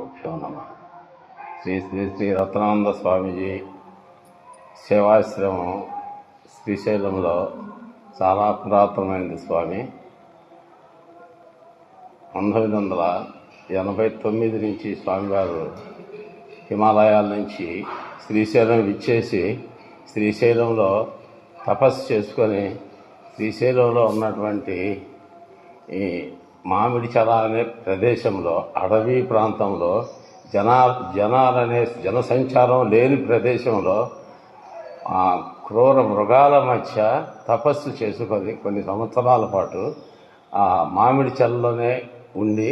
గురుభ్యో నమ. శ్రీ శ్రీ శ్రీ రత్నానంద స్వామీజీ సేవాశ్రమం శ్రీశైలంలో చాలా పురాతనమైనది స్వామి. పంతొమ్మిది వందల ఎనభై తొమ్మిది నుంచి స్వామివారు హిమాలయాల నుంచి శ్రీశైలం విచ్చేసి శ్రీశైలంలో తపస్సు చేసుకొని శ్రీశైలంలో ఉన్నటువంటి ఈ మామిడి చల అనే ప్రదేశంలో అడవి ప్రాంతంలో జనా జనాలనే జనసంచారం లేని ప్రదేశంలో ఆ క్రూర మృగాల మధ్య తపస్సు చేసుకొని కొన్ని సంవత్సరాల పాటు ఆ మామిడి చల్లలోనే ఉండి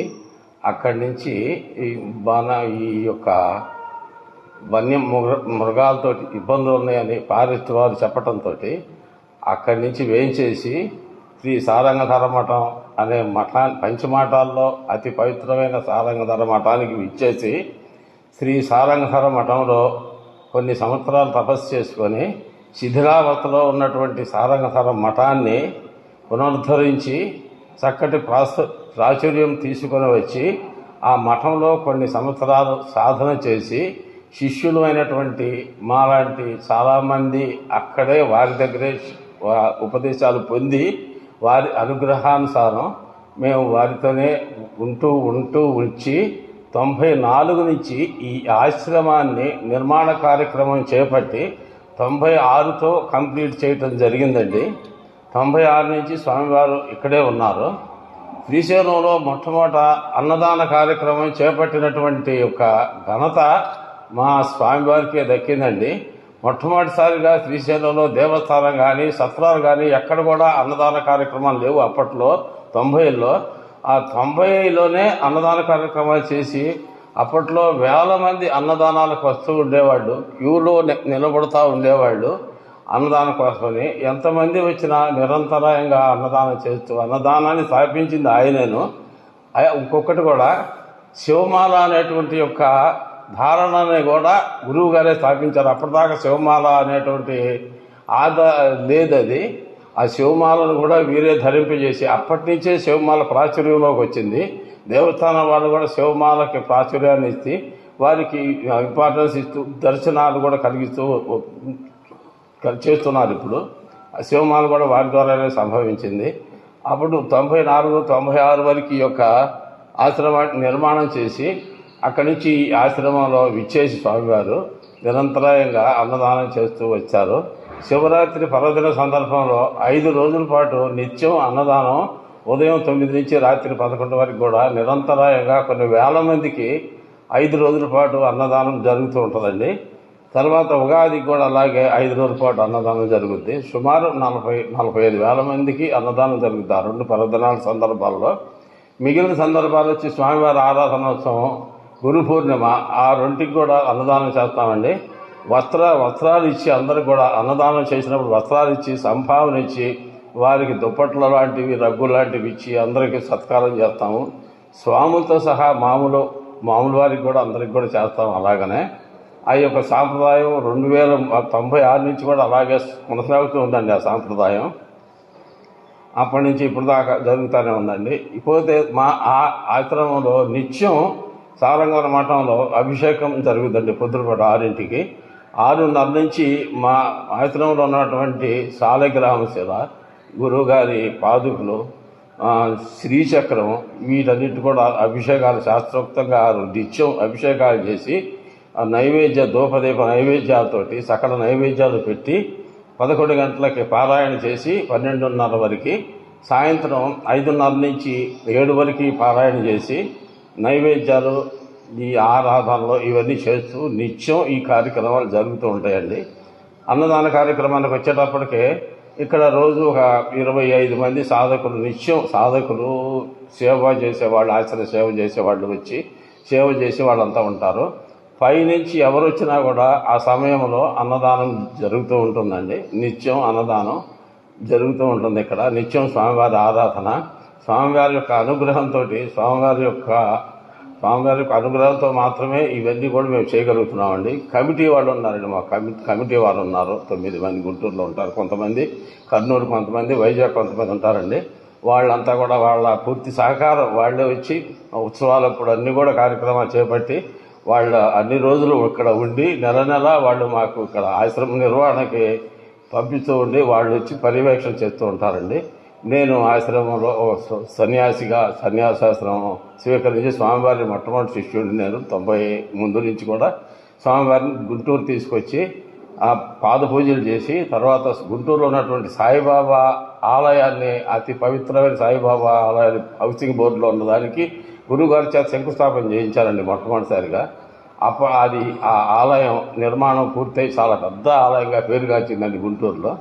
అక్కడి నుంచి ఈ బాణ ఈ యొక్క వన్య మృగ మృగాలతో ఇబ్బందులు ఉన్నాయని పారిస్తు వారు చెప్పడంతో అక్కడి నుంచి వేయించేసి శ్రీ సారంగధర మఠం అనే మఠా పంచమఠాల్లో అతి పవిత్రమైన సారంగధర మఠానికి విచ్చేసి శ్రీ సారంగధర మఠంలో కొన్ని సంవత్సరాలు తపస్సు చేసుకొని శిథిలావతలో ఉన్నటువంటి సారంగధర మఠాన్ని పునరుద్ధరించి చక్కటి ప్రాస ప్రాచుర్యం తీసుకొని వచ్చి ఆ మఠంలో కొన్ని సంవత్సరాలు సాధన చేసి శిష్యులు అయినటువంటి మాలాంటి చాలామంది అక్కడే వారి దగ్గరే ఉపదేశాలు పొంది వారి అనుగ్రహానుసారం మేము వారితోనే ఉంటూ ఉంటూ ఉంచి తొంభై నాలుగు నుంచి ఈ ఆశ్రమాన్ని నిర్మాణ కార్యక్రమం చేపట్టి తొంభై ఆరుతో కంప్లీట్ చేయటం జరిగిందండి. తొంభై ఆరు నుంచి స్వామివారు ఇక్కడే ఉన్నారు. శ్రీశైలంలో మొట్టమొదట అన్నదాన కార్యక్రమం చేపట్టినటువంటి యొక్క ఘనత మా స్వామివారికే దక్కిందండి. మొట్టమొదటిసారిగా శ్రీశైలంలో దేవస్థానం కానీ సత్రాలు కానీ ఎక్కడ కూడా అన్నదాన కార్యక్రమాలు లేవు. అప్పట్లో తొంభైలో. ఆ తొంభైలోనే అన్నదాన కార్యక్రమాలు చేసి అప్పట్లో వేల మంది అన్నదానాలకు వస్తూ ఉండేవాళ్ళు. క్యూలో నిలబడుతూ ఉండేవాళ్ళు అన్నదానం కోసమని. ఎంతమంది వచ్చినా నిరంతరాయంగా అన్నదానం చేస్తూ అన్నదానాన్ని స్థాపించింది ఆయనేను. ఇంకొకటి కూడా శివమాల అనేటువంటి యొక్క ధారణని కూడా గురువు గారే స్థాపించారు. అప్పటిదాకా శివమాల అనేటువంటి ఆద లేదది. ఆ శివమాలను కూడా వీరే ధరింపజేసి అప్పటి నుంచే శివమాల ప్రాచుర్యంలోకి వచ్చింది. దేవస్థానం వాళ్ళు కూడా శివమాలకి ప్రాచుర్యాన్ని ఇచ్చి వారికి ఇంపార్టెన్స్ ఇస్తూ దర్శనాలు కూడా కలిగిస్తూ చేస్తున్నారు ఇప్పుడు. ఆ శివమాల కూడా వారి ద్వారానే సంభవించింది. అప్పుడు తొంభై నాలుగు తొంభై ఆరు వరకు ఈ యొక్క ఆశ్రమ నిర్మాణం చేసి అక్కడి నుంచి ఈ ఆశ్రమంలో విచ్చేసి స్వామివారు నిరంతరాయంగా అన్నదానం చేస్తూ వచ్చారు. శివరాత్రి పర్వదిన సందర్భంలో ఐదు రోజుల పాటు నిత్యం అన్నదానం ఉదయం తొమ్మిది నుంచి రాత్రి పదకొండు వరకు కూడా నిరంతరాయంగా కొన్ని వేల మందికి ఐదు రోజుల పాటు అన్నదానం జరుగుతూ ఉంటుందండి. తర్వాత ఉగాది కూడా అలాగే ఐదు రోజుల పాటు అన్నదానం జరుగుద్ది. సుమారు నలభై నలభై ఐదు వేల మందికి అన్నదానం జరుగుతుంది ఆ రెండు పర్వదినాల సందర్భాల్లో. మిగిలిన సందర్భాలు వచ్చి స్వామివారి ఆరాధనోత్సవం గురు పూర్ణిమ ఆ రెంటికి కూడా అన్నదానం చేస్తామండి. వస్త్ర వస్త్రాలు ఇచ్చి అందరికి కూడా అన్నదానం చేసినప్పుడు వస్త్రాలు ఇచ్చి సంభావన ఇచ్చి వారికి దుప్పట్ల లాంటివి రగ్గు లాంటివి ఇచ్చి అందరికీ సత్కారం చేస్తాము. స్వాములతో సహా మామూలు మామూలు వారికి కూడా అందరికి కూడా చేస్తాం అలాగనే. ఆ యొక్క సాంప్రదాయం రెండు వేల తొంభై ఆరు నుంచి కూడా అలాగే కొనసాగుతూ ఉందండి ఆ సాంప్రదాయం. అప్పటి నుంచి ఇప్పుడు దాకా జరుగుతూనే ఉందండి. ఇకపోతే మా ఆ ఆశ్రమంలో నిత్యం సారంగర మఠంలో అభిషేకం జరుగుతుందండి పొద్దుపూట ఆరింటికి. ఆరున్నర నుంచి మా ఆశ్రమంలో ఉన్నటువంటి సాలగ్రామ శిల గురువుగారి పాదుకులు శ్రీచక్రం వీటన్నిటి కూడా అభిషేకాలు శాస్త్రోక్తంగా నిత్యం అభిషేకాలు చేసి ఆ నైవేద్య దూపదీప నైవేద్యాలతోటి సకల నైవేద్యాలు పెట్టి పదకొండు గంటలకి పారాయణ చేసి పన్నెండున్నర వరకు సాయంత్రం ఐదున్నర నుంచి ఏడు వరకు పారాయణ చేసి నైవేద్యాలు ఈ ఆరాధనలు ఇవన్నీ చేస్తూ నిత్యం ఈ కార్యక్రమాలు జరుగుతూ ఉంటాయండి. అన్నదాన కార్యక్రమానికి వచ్చేటప్పటికే ఇక్కడ రోజు ఒక ఇరవై ఐదు మంది సాధకులు నిత్యం సాధకులు సేవ చేసేవాళ్ళు ఆశ్రయ సేవ చేసేవాళ్ళు వచ్చి సేవ చేసే వాళ్ళంతా ఉంటారు. పైనుంచి ఎవరు వచ్చినా కూడా ఆ సమయంలో అన్నదానం జరుగుతూ ఉంటుందండి. నిత్యం అన్నదానం జరుగుతూ ఉంటుంది ఇక్కడ. నిత్యం స్వామివారి ఆరాధన. స్వామివారి యొక్క అనుగ్రహంతో స్వామివారి యొక్క స్వామివారి యొక్క అనుగ్రహంతో మాత్రమే ఇవన్నీ కూడా మేము చేయగలుగుతున్నామండి. కమిటీ వాళ్ళు ఉన్నారండి మా కమిటీ కమిటీ వాళ్ళు ఉన్నారు. తొమ్మిది మంది గుంటూరులో ఉంటారు కొంతమంది. కర్నూలు కొంతమంది వైజాగ్ కొంతమంది ఉంటారండి. వాళ్ళంతా కూడా వాళ్ళ పూర్తి సహకారం వాళ్ళే వచ్చి ఉత్సవాలప్పుడు అన్నీ కూడా కార్యక్రమాలు చేపట్టి వాళ్ళ అన్ని రోజులు ఇక్కడ ఉండి నెల నెల వాళ్ళు మాకు ఇక్కడ ఆశ్రమ నిర్వహణకి పంపిస్తూ ఉండి వాళ్ళు వచ్చి పర్యవేక్షణ చేస్తూ ఉంటారండి. నేను ఆశ్రమంలో స- సన్యాసిగా సన్యాసాశ్రమం స్వీకరించి స్వామివారిని మొట్టమొదటి శిష్యుడిని నేను తొంభై ముందు నుంచి కూడా స్వామివారిని గుంటూరు తీసుకొచ్చి ఆ పాద పూజలు చేసి తర్వాత గుంటూరులో ఉన్నటువంటి సాయిబాబా ఆలయాన్ని అతి పవిత్రమైన సాయిబాబా ఆలయాన్ని హౌసింగ్ బోర్డులో ఉన్నదానికి గురుగారి చేత శంకుస్థాపన చేయించారండి మొట్టమొదటిసారిగా. అప్ప అది ఆ ఆలయం నిర్మాణం పూర్తయి చాలా పెద్ద ఆలయంగా పేరుగాంచిందండి గుంటూరులో.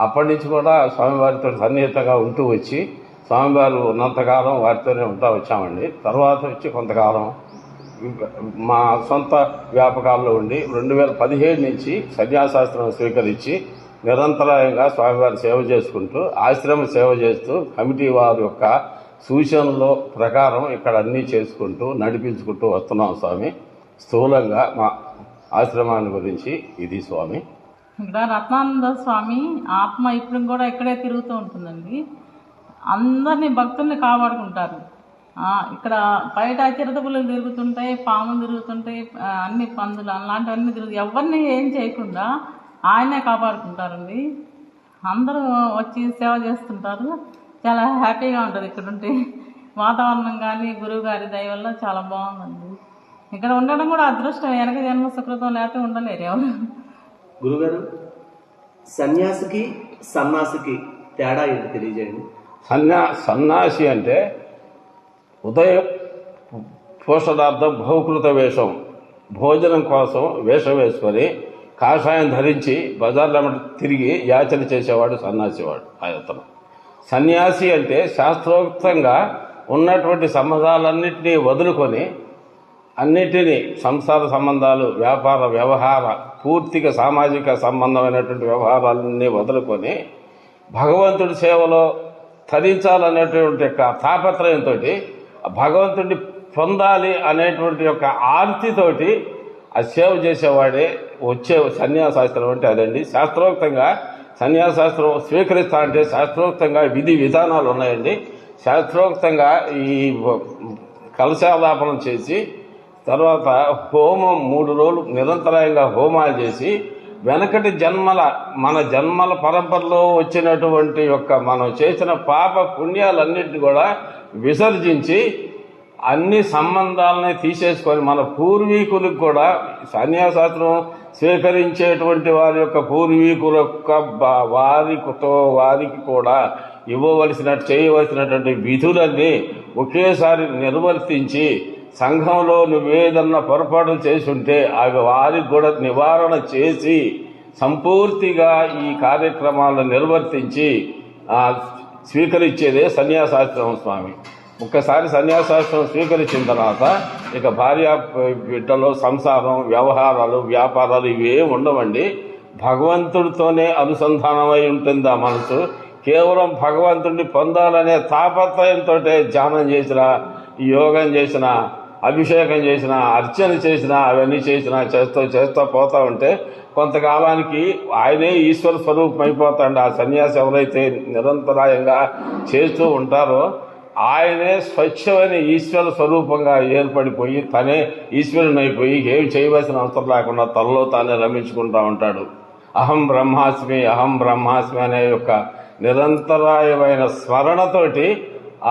అప్పటి నుంచి కూడా స్వామివారితో సన్నిహితంగా ఉంటూ వచ్చి స్వామివారు ఉన్నంతకాలం వారితోనే ఉంటా వచ్చామండి. తర్వాత వచ్చి కొంతకాలం మా సొంత వ్యాపకాల్లో ఉండి రెండు వేల పదిహేడు నుంచి సన్యాసాస్త్రం స్వీకరించి నిరంతరాయంగా స్వామివారి సేవ చేసుకుంటూ ఆశ్రమ సేవ చేస్తూ కమిటీ వారి యొక్క సూచనల ప్రకారం ఇక్కడ అన్నీ చేసుకుంటూ నడిపించుకుంటూ వస్తున్నాం స్వామి. స్థూలంగా మా ఆశ్రమాన్ని గురించి ఇది స్వామి. ఇక్కడ రత్నానంద స్వామి ఆత్మ ఇప్పుడు కూడా ఇక్కడే తిరుగుతూ ఉంటుందండి. అందరినీ భక్తుల్ని కాపాడుకుంటారు. ఇక్కడ బయట చిరతపులు తిరుగుతుంటాయి పాములు తిరుగుతుంటాయి అన్ని పందులు అలాంటివన్నీ తిరుగు ఎవరిని ఏం చేయకుండా ఆయనే కాపాడుకుంటారండి. అందరూ వచ్చి సేవ చేస్తుంటారు. చాలా హ్యాపీగా ఉంటుంది ఇక్కడ ఉంటే వాతావరణం కానీ గురువు గారి దయ వల్ల చాలా బాగుందండి. ఇక్కడ ఉండడం కూడా అదృష్టం. వెనక జన్మ సుకృతం లేకపోతే ఉండలేరు ఎవరు. గురుగారు సన్యాసికి సన్నాసికి తేడా ఏంటి తెలియజేయండి? సన్యా సన్యాసి అంటే ఉదయం పోషణార్థం బహుకృత వేషం భోజనం కోసం వేషం వేసుకొని కాషాయం ధరించి బజార్ల తిరిగి యాచన చేసేవాడు సన్యాసివాడు ఆయతను సన్యాసి అంటే శాస్త్రోక్తంగా ఉన్నటువంటి సంబంధాలన్నింటినీ వదులుకొని అన్నిటినీ సంసార సంబంధాలు వ్యాపార వ్యవహార పూర్తిగా సామాజిక సంబంధమైనటువంటి వ్యవహారాలన్నీ వదులుకొని భగవంతుడి సేవలో తరించాలనేటువంటి యొక్క తాపత్రయంతో భగవంతుడిని పొందాలి అనేటువంటి యొక్క ఆర్తితోటి ఆ సేవ చేసేవాడే వచ్చే సన్యాసాస్త్రం అంటే అదండి. శాస్త్రోక్తంగా సన్యాసాస్త్రం స్వీకరిస్తా అంటే శాస్త్రోక్తంగా విధి విధానాలు ఉన్నాయండి శాస్త్రోక్తంగా ఈ కలశాలాపనం చేసి తర్వాత హోమం మూడు రోజులు నిరంతరాయంగా హోమాలు చేసి వెనకటి జన్మల మన జన్మల పరంపరలో వచ్చినటువంటి యొక్క మనం చేసిన పాప పుణ్యాలన్నింటినీ కూడా విసర్జించి అన్ని సంబంధాలని తీసేసుకొని మన పూర్వీకులకు కూడా సన్యాసాస్త్రం స్వీకరించేటువంటి వారి యొక్క పూర్వీకుల యొక్క వారితో వారికి కూడా ఇవ్వవలసిన చేయవలసినటువంటి విధులన్నీ ఒకేసారి నిర్వర్తించి సంఘంలో నువ్వేదన్నా పొరపాటు చేసుంటే అవి వారికి కూడా నివారణ చేసి సంపూర్తిగా ఈ కార్యక్రమాలను నిర్వర్తించి స్వీకరించేదే సన్యాసాశ్రమం స్వామి. ఒక్కసారి సన్యాసాశ్రమం స్వీకరించిన తర్వాత ఇక భార్య బిడ్డలో సంసారం వ్యవహారాలు వ్యాపారాలు ఇవే ఉండవండి. భగవంతుడితోనే అనుసంధానమై ఉంటుంది ఆ మనసు? కేవలం భగవంతుడిని పొందాలనే తాపత్రయంతో ధ్యానం చేసిన యోగం చేసిన అభిషేకం చేసిన అర్చన చేసిన అవన్నీ చేసిన చేస్తూ చేస్తూ పోతూ ఉంటే కొంతకాలానికి ఆయనే ఈశ్వర స్వరూపం అయిపోతాడు. ఆ సన్యాసి ఎవరైతే నిరంతరాయంగా చేస్తూ ఉంటారో ఆయనే స్వచ్ఛమైన ఈశ్వర స్వరూపంగా ఏర్పడిపోయి తనే ఈశ్వరుని అయిపోయి ఏం చేయవలసిన అవసరం లేకుండా తనలో తానే రమించుకుంటూ ఉంటాడు. అహం బ్రహ్మాస్మి అహం బ్రహ్మాస్మి అనే యొక్క నిరంతరాయమైన స్మరణతోటి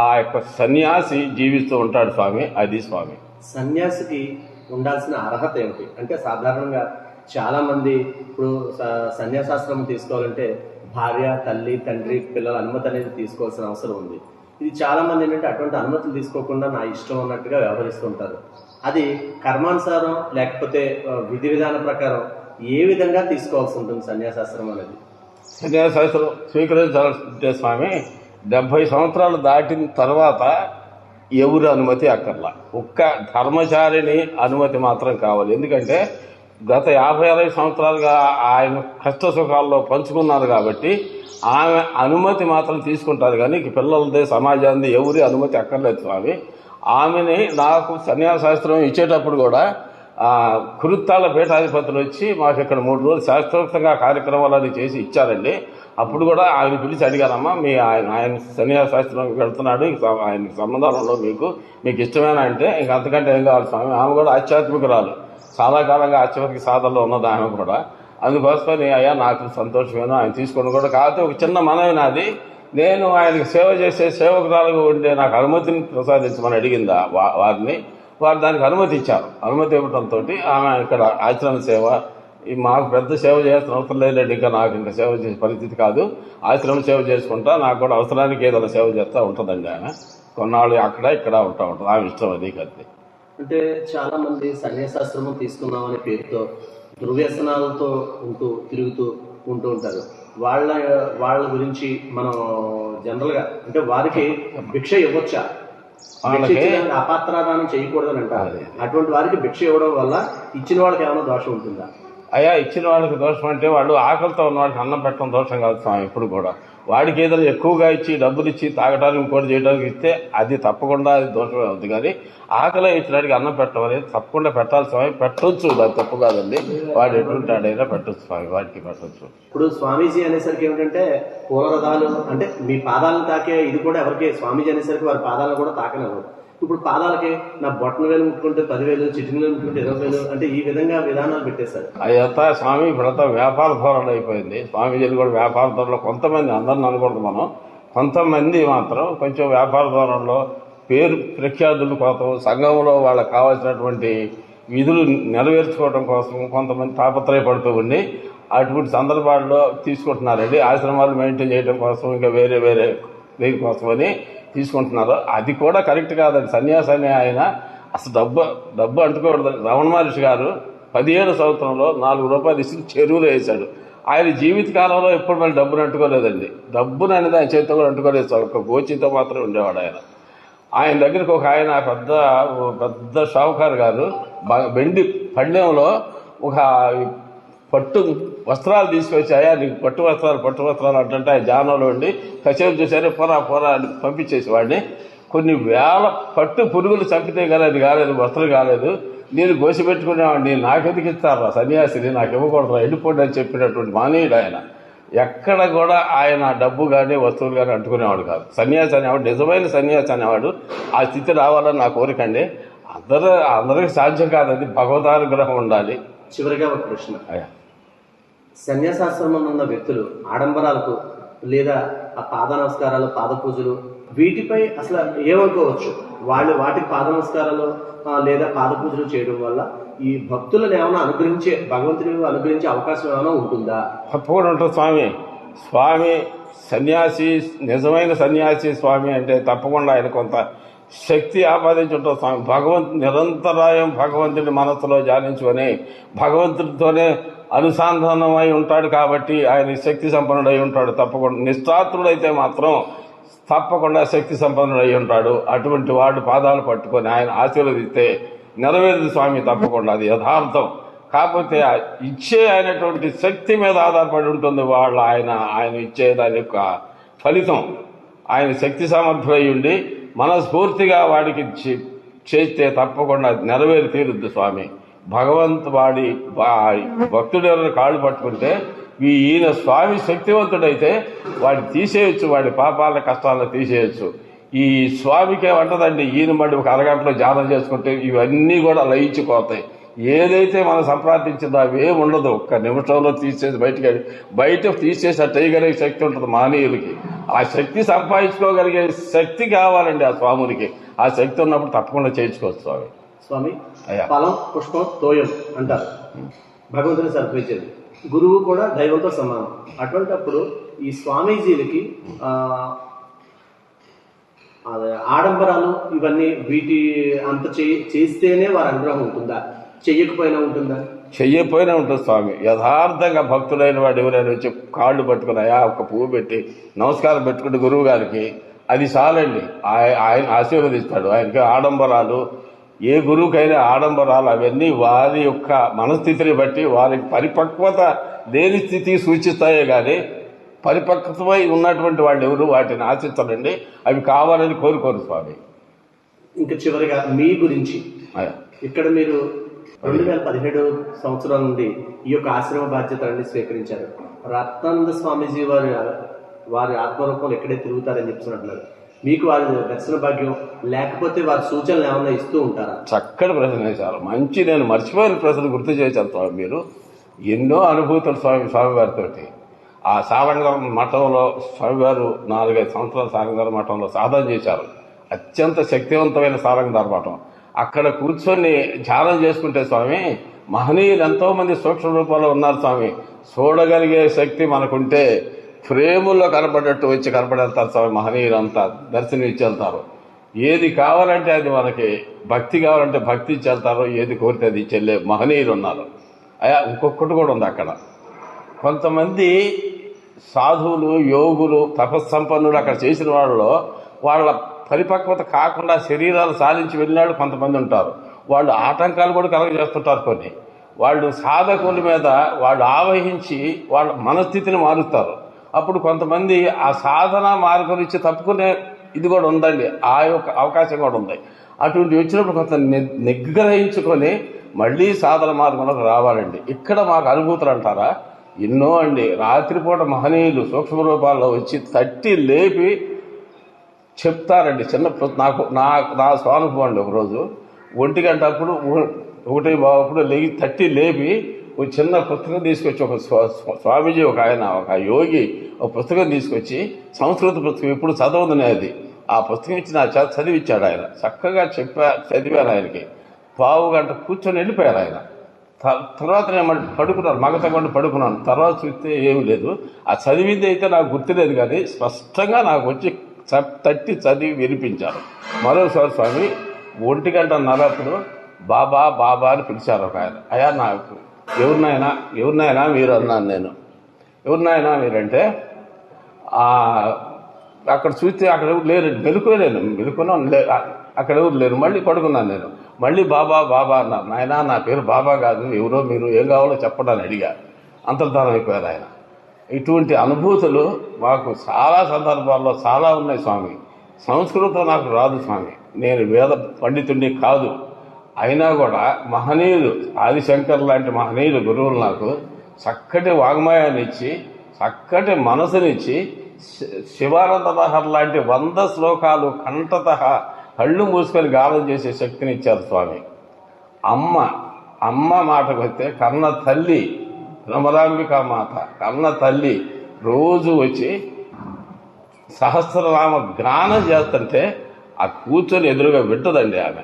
ఆ యొక్క సన్యాసి జీవిస్తూ ఉంటాడు స్వామి అది స్వామి. సన్యాసికి ఉండాల్సిన అర్హత ఏమిటి? అంటే సాధారణంగా చాలా మంది ఇప్పుడు సన్యాసాశ్రమం తీసుకోవాలంటే భార్య తల్లి తండ్రి పిల్లల అనుమతి అనేది తీసుకోవాల్సిన అవసరం ఉంది. ఇది చాలా మంది ఏంటంటే అటువంటి అనుమతులు తీసుకోకుండా నా ఇష్టం అన్నట్టుగా వ్యవహరిస్తుంటారు అది కర్మానుసారం లేకపోతే విధి విధాన ప్రకారం ఏ విధంగా తీసుకోవాల్సి ఉంటుంది సన్యాసాశ్రమం అనేది? సన్యాసాస్త్రం స్వీకరించాలంటే స్వామి. డెబ్భై సంవత్సరాలు దాటిన తర్వాత ఎవరి అనుమతి అక్కర్లా. ఒక్క ధర్మచారిని అనుమతి మాత్రం కావాలి. ఎందుకంటే గత యాభై అరవై సంవత్సరాలుగా ఆయన కష్ట సుఖాల్లో పంచుకున్నారు కాబట్టి ఆమె అనుమతి మాత్రం తీసుకుంటారు కానీ ఇక పిల్లలదే సమాజాన్ని ఎవరి అనుమతి అక్కర్లేదు స్వామి. ఆమెని నాకు సన్యాసాస్త్రం ఇచ్చేటప్పుడు కూడా కురుత్తాల పీఠాధిపతులు వచ్చి మాకు ఇక్కడ మూడు రోజులు శాస్త్రోక్తంగా కార్యక్రమాలని చేసి ఇచ్చారండి. అప్పుడు కూడా ఆయన పిలిచి అడిగారమ్మా మీ ఆయన ఆయన సన్యాసాస్త్రం వెళ్తున్నాడు ఆయన సంబంధాలలో మీకు మీకు ఇష్టమైన అంటే ఇంక అంతకంటే ఏం కావాలి స్వామి? ఆమె కూడా ఆధ్యాత్మికురాలు. చాలా కాలంగా ఆధ్యాత్మిక సాధనలో ఉన్నది ఆమె కూడా. అందుకోసమని అయ్యా నాకు సంతోషమేను ఆయన తీసుకొని కూడా కాకపోతే ఒక చిన్న మనవి నాది నేను ఆయనకు సేవ చేసే సేవకురాలుగా ఉండే నాకు అనుమతిని ప్రసాదించమని అడిగిందా వారిని. వారు దానికి అనుమతి ఇచ్చారు. అనుమతి ఇవ్వడంతో ఆమె ఇక్కడ ఆచరణ సేవ మాకు పెద్ద సేవ చేయాల్సిన అవసరం లేదండి ఇంకా నాకు ఇంకా సేవ చేసే పరిస్థితి కాదు. ఆశ్రమం సేవ చేసుకుంటా నాకు కూడా అవసరానికి ఏదైనా సేవ చేస్తూ ఉంటుందండి ఆమె కొన్నాళ్ళు అక్కడ ఇక్కడ ఉంటా ఉంటుంది. ఆమె ఇష్టం అది కత్తి అంటే చాలా మంది సన్యాసాశ్రమం తీసుకున్నాం అనే పేరుతో దుర్వ్యసనాలతో ఉంటూ తిరుగుతూ ఉంటూ ఉంటారు. వాళ్ళ వాళ్ళ గురించి మనం జనరల్గా అంటే వారికి భిక్ష ఇవ్వచ్చా? అపాత్రాదానం చేయకూడదని అంటారు. అటువంటి వారికి భిక్ష ఇవ్వడం వల్ల ఇచ్చిన వాళ్ళకి ఏమైనా దోషం ఉంటుందా? అయ్యా ఇచ్చిన వాళ్ళకి దోషం అంటే వాళ్ళు ఆకలితో ఉన్నవాడికి అన్నం పెట్టడం దోషం కాదు స్వామి ఇప్పుడు కూడా. వాడికి ఏదైనా ఎక్కువగా ఇచ్చి డబ్బులు ఇచ్చి తాగడానికి ఇంకోటి చేయడానికి ఇస్తే అది తప్పకుండా అది దోషమే అవుతుంది కానీ ఆకలి ఇచ్చినడికి అన్నం పెట్టడం అనేది తప్పకుండా పెట్టాలి స్వామి. పెట్టొచ్చు అది తప్పు కాదండి. వాడు ఎటువంటి వాడైనా పెట్టొచ్చు స్వామి వాడికి పెట్టొచ్చు. ఇప్పుడు స్వామీజీ అనేసరికి ఏమిటంటే పూలరథాలు అంటే మీ పాదాలను తాకే ఇది కూడా ఎవరికి? స్వామీజీ అనేసరికి వారి పాదాలను కూడా తాకనివ్వదు ఇప్పుడు పాదాలకి నా బొట్టన వేలు ముట్టుకుంటే పదివేలు చిటిన వేలు ముట్టుకుంటే ఇరవై వేలు అంటే ఈ విధంగా విధానాలు పెట్టేశారు. అదంతా స్వామి ఇప్పుడంతా వ్యాపార ధోరణి అయిపోయింది. స్వామీజీలు కూడా వ్యాపార ధోరణిలో కొంతమంది అందరిని అనకూడదు మనం. కొంతమంది మాత్రం కొంచెం వ్యాపార ధోరణిలో పేరు ప్రఖ్యాతుల కోసం సంఘంలో వాళ్ళకి కావాల్సినటువంటి విధులు నెరవేర్చుకోవడం కోసం కొంతమంది తాపత్రయపడుతూ ఉండి అటువంటి సందర్భాల్లో తీసుకుంటున్నారండి. ఆశ్రమాలు మెయింటైన్ చేయడం కోసం ఇంకా వేరే వేరే దేనికోసమని తీసుకుంటున్నారు అది కూడా కరెక్ట్ కాదండి సన్యాసి అనే ఆయన. అసలు డబ్బు డబ్బు అంటుకోకూడదు. రమణ మహర్షి గారు పదిహేను సంవత్సరంలో నాలుగు రూపాయలు ఇచ్చి చెరువులో వేశాడు. ఆయన జీవిత కాలంలో ఎప్పుడు మళ్ళీ డబ్బును అంటుకోలేదండి. డబ్బును అనేది ఆయన చేతితో కూడా అంటుకోలేదు. ఒక గోచితో మాత్రం ఉండేవాడు ఆయన. ఆయన దగ్గరికి ఒక ఆయన పెద్ద పెద్ద షావుకారు గారు బెండి వెండి ఒక పట్టు వస్త్రాలు తీసుకొచ్చి అయ్యా నీకు పట్టు వస్త్రాలు పట్టు వస్త్రాలు అంటుంటే ఆయన జానంలో ఉండి కచేరు చూసారే పోరా పోరా అని పంపించేసి వాడిని. కొన్ని వేల పట్టు పురుగులు చంపితే కానీ అది కాలేదు వస్త్రం కాలేదు. నేను గోసి పెట్టుకునేవాడిని నాకెందుకు ఇస్తారా సన్యాసిని? నాకు ఇవ్వకూడదు ఎండిపోండి అని చెప్పినటువంటి మానేయుడు ఆయన. ఎక్కడ కూడా ఆయన డబ్బు కానీ వస్తువులు కానీ అంటుకునేవాడు కాదు. సన్యాసి అనేవాడు నిజమైన సన్యాసి అనేవాడు. ఆ స్థితి రావాలని నా కోరికండి అందరూ అందరికీ సాధ్యం కాదండి. భగవతానుగ్రహం ఉండాలి. చివరిగా ఒక ప్రశ్న. సన్యాసాశ్రమంలో ఉన్న వ్యక్తులు ఆడంబరాలకు లేదా ఆ పాద నమస్కారాలు పాద పూజలు వీటిపై అసలు ఏమనుకోవచ్చు? వాళ్ళు వాటికి పాద నమస్కారాలు లేదా పాద పూజలు చేయడం వల్ల ఈ భక్తులను ఏమైనా అనుగ్రహించే భగవంతుని అనుగ్రహించే అవకాశం ఏమైనా ఉంటుందా? తప్పకుండా ఉంటుంది స్వామి. స్వామి సన్యాసి నిజమైన సన్యాసి స్వామి అంటే తప్పకుండా ఆయన కొంత శక్తి ఆపాదించి స్వామి. భగవంతు నిరంతరాయం భగవంతుడి మనస్సులో ధ్యానించుకొని భగవంతుడితోనే అనుసంధానమై ఉంటాడు కాబట్టి ఆయన శక్తి సంపన్నుడై ఉంటాడు తప్పకుండా. నిష్ఠాతుడైతే మాత్రం తప్పకుండా శక్తి సంపన్నుడై ఉంటాడు. అటువంటి వాడు పాదాలు పట్టుకొని ఆయన ఆశీర్వదిస్తే నెరవేరు స్వామి తప్పకుండా. అది యథార్థం. కాకపోతే ఇచ్చే అయినటువంటి శక్తి మీద ఆధారపడి ఉంటుంది వాళ్ళ ఆయన. ఆయన ఇచ్చే దాని యొక్క ఫలితం. ఆయన శక్తి సామర్థ్యులై ఉండి మనస్ఫూర్తిగా వాడికి చేస్తే తప్పకుండా అది నెరవేరి తీరుద్ది స్వామి. భగవంత్ వాడి వా- భక్తుడు ఎవరైనా కాళ్ళు పట్టుకుంటే ఈ ఈయన స్వామి శక్తివంతుడైతే వాడి తీసేయచ్చు వాడి పాపాల కష్టాలను తీసేయచ్చు. ఈ స్వామికే ఏమంటదండి ఈయన మళ్ళీ ఒక అరగంటలో జానం చేసుకుంటే ఇవన్నీ కూడా లయించిపోతాయి. ఏదైతే మనం సంప్రార్థించిందో అవి ఏమి ఉండదు. ఒక్క నిమిషంలో తీసేసి బయటికి బయట తీసేసి అట్ట వేయగలిగే శక్తి ఉంటుంది మానవులకి ఆ శక్తి సంపాదించుకోగలిగే శక్తి కావాలండి ఆ స్వామునికి. ఆ శక్తి ఉన్నప్పుడు తప్పకుండా చేయించుకోవచ్చు స్వామి. స్వామి. ఫలం పుష్పం తోయం అంటారు. భగవంతుని సమర్పించేది. గురువు కూడా దైవంతో సమానం. అటువంటప్పుడు ఈ స్వామీజీలకి ఆ, ఆడంబరాలు ఇవన్నీ వీటి అంత చే- చేస్తేనే వారి అనుగ్రహం ఉంటుందా? చెయ్యకపోయినా ఉంటుందా? చెయ్యపోయినా ఉంటుంది స్వామి. యథార్థంగా భక్తులైన వాడు ఎవరైనా వచ్చి కాళ్ళు పట్టుకుని అయా ఒక పువ్వు పెట్టి నమస్కారం పెట్టుకుంటే గురువు గారికి అది చాలండి. ఆయ- ఆయన ఆశీర్వదిస్తాడు. ఆయనకి ఆడంబరాలు ఏ గురువుకైనా ఆడంబరాలు అవన్నీ వారి యొక్క మనస్థితిని బట్టి వారి పరిపక్వత దేని స్థితి సూచిస్తాయే కానీ పరిపక్వమై ఉన్నటువంటి వాళ్ళు ఎవరు వాటిని ఆశించరండి అవి కావాలని కోరుకోరు స్వామి. ఇంకా చివరిగా మీ గురించి. ఇక్కడ మీరు రెండు వేల పదిహేడు సంవత్సరం నుండి ఈ యొక్క ఆశ్రమ బాధ్యతలన్నీ స్వీకరించారు. రత్నానంద స్వామీజీ వారి వారి ఆత్మరూపంలో ఎక్కడే తిరుగుతారని చెప్తున్నట్టున్నారు. మీకు వారి దర్శన భాగ్యం లేకపోతే వారి సూచనలు ఏమైనా ఇస్తూ ఉంటారా? చక్కటి ప్రశ్న వేశారు మంచి నేను మర్చిపోయిన ప్రశ్న గుర్తు చేశారు స్వామి మీరు. ఎన్నో అనుభూతులు స్వామి స్వామివారితో ఆ సారంగ మఠంలో స్వామివారు నాలుగైదు సంవత్సరాల సారంగార మఠంలో సాధన చేశారు. అత్యంత శక్తివంతమైన సారంగధార మఠం. అక్కడ కూర్చొని ధ్యానం చేసుకుంటే స్వామి మహనీయులు ఎంతో మంది సూక్ష్మ రూపంలో ఉన్నారు స్వామి. చూడగలిగే శక్తి మనకుంటే ఫ్రేముల్లో కనపడేట్టు వచ్చి కనపడేస్తారు స్వామి మహనీయులంతా. దర్శనం ఇచ్చి వెళ్తారు ఏది కావాలంటే అది మనకి భక్తి కావాలంటే భక్తి ఇచ్చి వెళ్తారు ఏది కోరితే అది చెల్లే మహనీయులు ఉన్నారు అయా ఇంకొకటి కూడా ఉంది అక్కడ. కొంతమంది సాధువులు యోగులు తపస్సంపన్నులు అక్కడ చేసిన వాళ్ళలో వాళ్ళ పరిపక్వత కాకుండా శరీరాలు సాధించి వెళ్ళినాడు కొంతమంది ఉంటారు. వాళ్ళు ఆటంకాలు కూడా కలగజేస్తుంటారు కొన్ని. వాళ్ళు సాధకుల మీద వాళ్ళు ఆవహించి వాళ్ళ మనస్థితిని మారుస్తారు. అప్పుడు కొంతమంది ఆ సాధన మార్గం ఇచ్చి తప్పుకునే ఇది కూడా ఉందండి. ఆ యొక్క అవకాశం కూడా ఉంది. అటువంటి వచ్చినప్పుడు కొంత నిగ్రహించుకొని మళ్ళీ సాధన మార్గంలోకి రావాలండి. ఇక్కడ మాకు అనుభూతులు అంటారా? ఎన్నో అండి. రాత్రిపూట మహనీయులు సూక్ష్మ రూపాల్లో వచ్చి తట్టి లేపి చెప్తారండి చిన్న నాకు నా నా స్వానుభవండి అండి ఒకరోజు. ఒంటి గంట అప్పుడు ఒకటి అప్పుడు లేగి తట్టి లేపి ఒక చిన్న పుస్తకం తీసుకొచ్చి ఒక స్వామీజీ ఒక ఆయన ఒక యోగి ఒక పుస్తకం తీసుకొచ్చి సంస్కృత పుస్తకం ఇప్పుడు చదవదని అది. ఆ పుస్తకం ఇచ్చి నా చేత చదివిచ్చాడు ఆయన. చక్కగా చెప్పా చదివాను ఆయనకి. పావు గంట కూర్చొని వెళ్ళిపోయారు ఆయన. తర్వాత నేను పడుకున్నాను మగ మగతకుండా పడుకున్నాను. తర్వాత చూస్తే ఏమి లేదు. ఆ చదివింది అయితే నాకు గుర్తులేదు కానీ స్పష్టంగా నాకు వచ్చి తట్టి చదివి వినిపించారు. మరోసారి స్వామి ఒంటి గంట నరప్పుడు బాబా బాబా అని పిలిచారు ఒక ఆయన. అయ్యా నాకు ఎవరినైనా ఎవరినైనా మీరు అన్నాను నేను. ఎవరినైనా మీరంటే అక్కడ చూస్తే అక్కడ ఎవరు లేరు మెలుకోలేను మెలుకున్నాను లే అక్కడ ఎవరు లేరు. మళ్ళీ పడుకున్నాను నేను. మళ్ళీ బాబా బాబా అన్నారు. నాయన నా పేరు బాబా కాదు ఎవరో మీరు ఏం కావాలో చెప్పడానికి అడిగా. అంతర్ధానం అయిపోయారు ఆయన. ఇటువంటి అనుభూతులు మాకు చాలా సందర్భాల్లో చాలా ఉన్నాయి స్వామి. సంస్కృతం నాకు రాదు స్వామి. నేను వేద పండితుడిని కాదు. అయినా కూడా మహనీయులు ఆదిశంకర్ లాంటి మహనీయులు గురువులు నాకు చక్కటి వాగ్మయాన్ని ఇచ్చి చక్కటి మనసునిచ్చి శి- శివానంద లహర్ లాంటి వంద శ్లోకాలు కంటత కళ్ళు మూసుకొని గానం చేసే శక్తిని ఇచ్చారు స్వామి. అమ్మ అమ్మ మాటకు వస్తే కన్న తల్లి రమలాంబికా మాత కన్న తల్లి రోజు వచ్చి సహస్రనామ గానం చేస్తుంటే ఆ కూర్చొని ఎదురుగా వింటదండి ఆమె.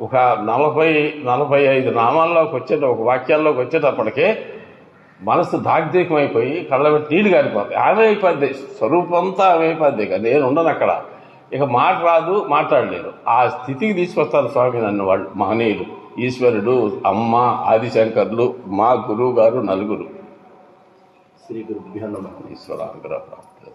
ఒక నలభై నలభై ఐదు నామాల్లోకి వచ్చేట ఒక వాక్యాల్లోకి వచ్చేటప్పటికే మనసు దాగ్దీకం అయిపోయి కళ్ళ పెట్టి నీళ్ళు కారిపోతాయి. ఆమె అయిపోద్ది స్వరూపంతా ఆమె అయిపోద్ది ఇక. నేను ఉండను అక్కడ. ఇక మాట రాదు మాట్లాడలేరు. ఆ స్థితికి తీసుకొస్తారు స్వామి నన్ను వాళ్ళు మహనీయులు. ఈశ్వరుడు అమ్మ ఆదిశంకర్లు మా గురువు గారు నలుగురు. శ్రీ నమః. ఈశ్వర అనుగ్రహ ప్రాప్తి